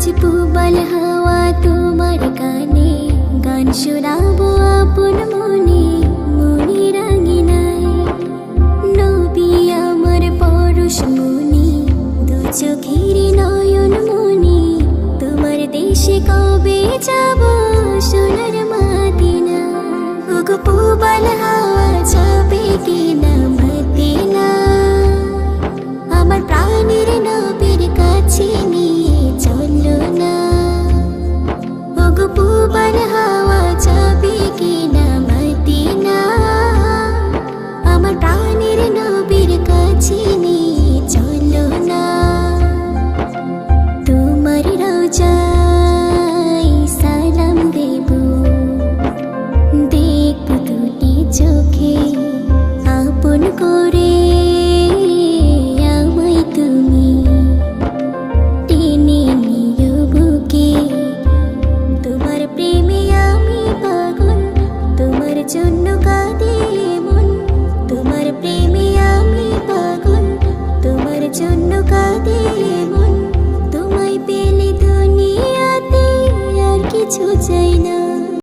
আজ পুবাল হাওয়া তোমার কানে গান শোনাবো আপন মনে মনে রাঙিনায় নবী আমার পরশ মনে দু চোখের নয়ন মনে তোমার দেশে কবে যাব সোনার মাদিনা ওগো পুবাল হাওয়া যাবে কিনা মাদিনা আমার প্রাণের নবীর কাছে জন্য কাঁদে মন। তোমায় পেলে দুনিয়াতে আর কিছু চাই না।